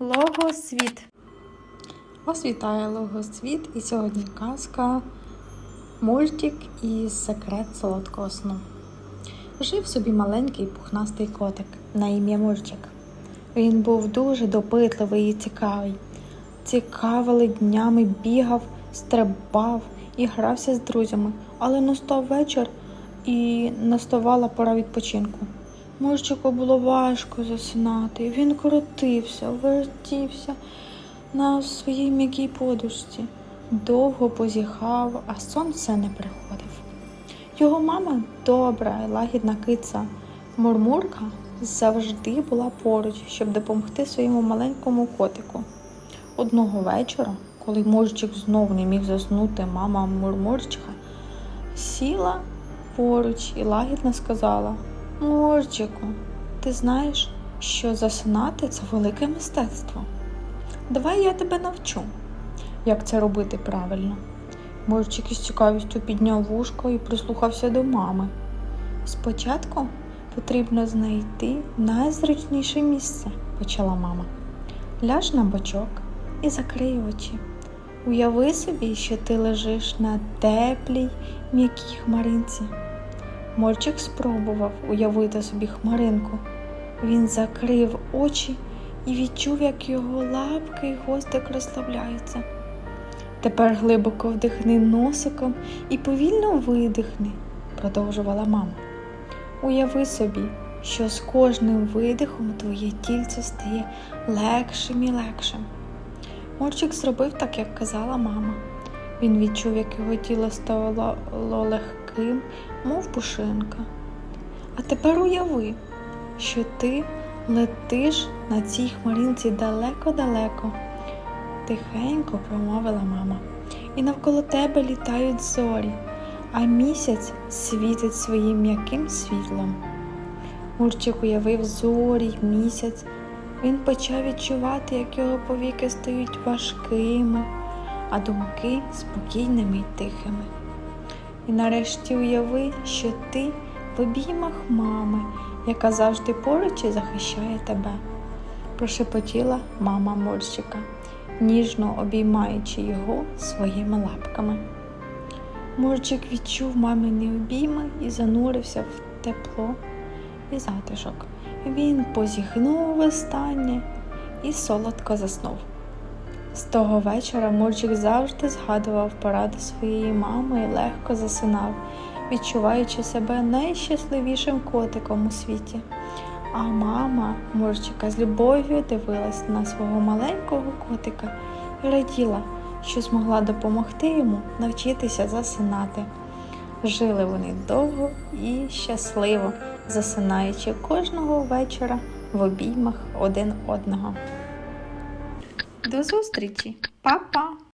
Логосвіт. Вас вітає Логосвіт і сьогодні казка Мультик із секрет солодкого сну. Жив собі маленький пухнастий котик на ім'я Мурчик. Він був дуже допитливий і цікавий. Цікавили днями бігав, стрибав і грався з друзями, але настав вечір і наставала пора відпочинку. Мурчику було важко засинати. Він крутився, вертівся на своїй м'якій подушці, довго позіхав, а сон все не приходив. Його мама, добра і лагідна киця Мурмурка, завжди була поруч, щоб допомогти своєму маленькому котику. Одного вечора, коли Мурчик знову не міг заснути, мама Мурмурчика сіла поруч і лагідно сказала: Мурчику, ти знаєш, що засинати це велике мистецтво. Давай я тебе навчу, як це робити правильно. Мурчик із цікавістю підняв вушко і прислухався до мами. Спочатку потрібно знайти найзручніше місце, почала мама. Ляж на бочок і закрий очі. Уяви собі, що ти лежиш на теплій, м'якій хмаринці. Морчик спробував уявити собі хмаринку. Він закрив очі і відчув, як його лапки й хвостик розслабляються. Тепер глибоко вдихни носиком і повільно видихни, продовжувала мама. Уяви собі, що з кожним видихом твоє тільце стає легшим і легшим. Морчик зробив так, як казала мама. Він відчув, як його тіло ставало легким, мов пушинка. А тепер уяви, що ти летиш на цій хмаринці далеко-далеко, тихенько промовила мама. І навколо тебе літають зорі, а місяць світить своїм м'яким світлом. Мурчик уявив зорі й місяць. Він почав відчувати, як його повіки стають важкими, а думки спокійними й тихими. І нарешті уяви, що ти в обіймах мами, яка завжди поруч і захищає тебе, прошепотіла мама Морщика, ніжно обіймаючи його своїми лапками. Морчик відчув мамини обійми і занурився в тепло і затишок. Він позіхнув останнє і солодко заснув. З того вечора Мурчик завжди згадував поради своєї мами і легко засинав, відчуваючи себе найщасливішим котиком у світі. А мама Мурчика з любов'ю дивилась на свого маленького котика і раділа, що змогла допомогти йому навчитися засинати. Жили вони довго і щасливо, засинаючи кожного вечора в обіймах один одного. До зустрічі, Па-па!